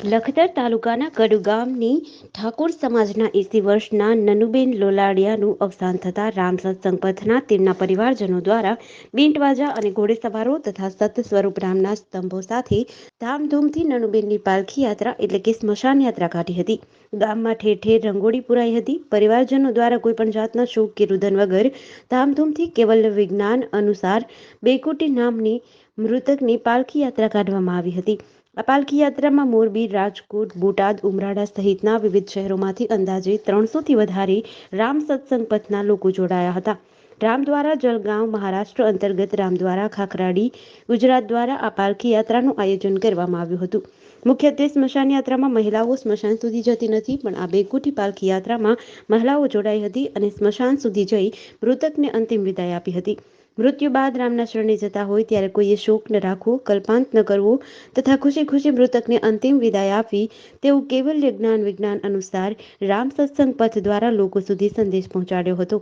લખતર તાલુકાના કડુ ગામની ઠાકોર સમાજના એસી વર્ષના નનુબેન લોલાડિયાનું અવસાન થતાં રામ સત્સંગ પથના તેમના પરિવારજનો દ્વારા બીંટવાજા અને ઘોડેસવારો તથા સત સ્વરૂપ રામના સ્તંભો સાથે ધામધૂમથી નનુબેનની પાલખી યાત્રા એટલે કે સ્મશાન યાત્રા કાઢી હતી. ગામમાં ઠેર ઠેર રંગોળી પુરાઈ હતી. પરિવારજનો દ્વારા કોઈપણ જાતના શોક કે રુદન વગર ધામધૂમથી કેવલ વિજ્ઞાન અનુસાર બેકુટી નામની મૃતકની પાલખી યાત્રા કાઢવામાં આવી હતી. આ પાલખી યાત્રામાં મોરબી, રાજકોટ, બોટાદ, ઉમરાળા સહિતના વિવિધ શહેરોમાંથી અંદાજે ત્રણસોથી વધારે રામ સત્સંગ પથના લોકો જોડાયા હતા. રામદ્વારા જલગાંવ મહારાષ્ટ્ર અંતર્ગત રામદ્વારા ખાખરાડી, ગુજરાત દ્વારા આ પાલખી યાત્રાનું આયોજન કરવામાં આવ્યું હતું. મુખ્યત્વે સ્મશાન યાત્રામાં મહિલાઓ સ્મશાન સુધી જતી નથી, પણ આ બેકુઠી પાલખી યાત્રામાં મહિલાઓ જોડાઈ હતી અને સ્મશાન સુધી જઈ મૃતકને અંતિમ વિદાય આપી હતી. મૃત્યુ બાદ રામના શરણે જતા હોય ત્યારે કોઈએ શોક ન રાખવો, કલ્પાંત ન કરવો તથા ખુશી ખુશી મૃતકને અંતિમ વિદાય આપવી તેવું કેવલ્ય જ્ઞાન વિજ્ઞાન અનુસાર રામ સત્સંગ પથ દ્વારા લોકો સુધી સંદેશ પહોંચાડ્યો હતો.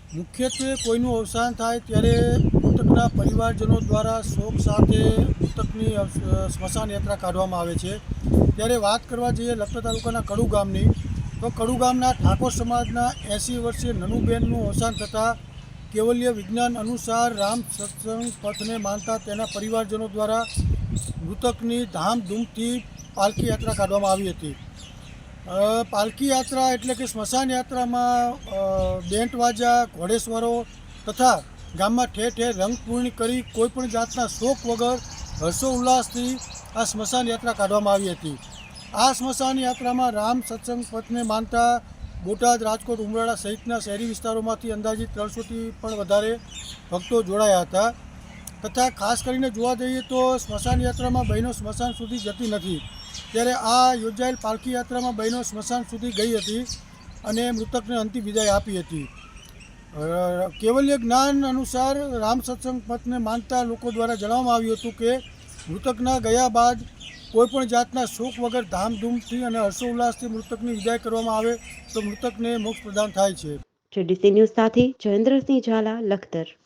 મુખ્યત્વે કોઈનું અવસાન થાય ત્યારે મૃતકના પરિવારજનો દ્વારા શોક સાથે મૃતકની સ્મશાન યાત્રા કાઢવામાં આવે છે. ત્યારે વાત કરવા જઈએ લખતર તાલુકાના કડુ ગામની, તો કડુ ગામના ઠાકોર સમાજના એંસી વર્ષીય નનુબેનનું અવસાન થતાં કેવલ્ય વિજ્ઞાન અનુસાર રામ સત્સંગ પથને માનતા તેના પરિવારજનો દ્વારા મૃતકની ધામધૂમથી પાલખી યાત્રા કાઢવામાં આવી હતી. પાલકી યાત્રા એટલે કે સ્મશાન યાત્રામાં બેન્ટવાજા ઘોડેશ્વરો તથા ગામમાં ઠેર ઠેર રંગપૂર્ણ કરી કોઈપણ જાતના શોક વગર હર્ષો ઉલ્લાસથી આ સ્મશાન યાત્રા કાઢવામાં આવી હતી. આ સ્મશાન યાત્રામાં રામ સત્સંગ પથને માનતા બોટાદ, રાજકોટ, ઉમરાળા સહિતના શહેરી વિસ્તારોમાંથી અંદાજિત ત્રણસોથી પણ વધારે ભક્તો જોડાયા હતા. તથા ખાસ કરીને જોવા જઈએ તો સ્મશાન યાત્રામાં બહેનો સ્મશાન સુધી જતી નથી. ત્યારે આ યોજાયેલ પાલખી યાત્રામાં બહેનો સ્મશાન સુધી ગઈ હતી અને મૃતકને અંતિમ વિદાય આપી હતી. કેવલ્ય જ્ઞાન અનુસાર રામ સત્સંગ પથને માનતા લોકો દ્વારા જણાવવામાં આવ્યું હતું કે મૃતકના ગયા બાદ કોઈપણ જાતના શોક વગર ધામધૂમથી અને હર્ષોલ્લાસથી મૃતકની વિદાય કરવામાં આવે તો મૃતકને મોક્ષ પ્રદાન થાય છે. જેડીસી સાથે જયેન્દ્રસિંહ ઝાલા, લખતર.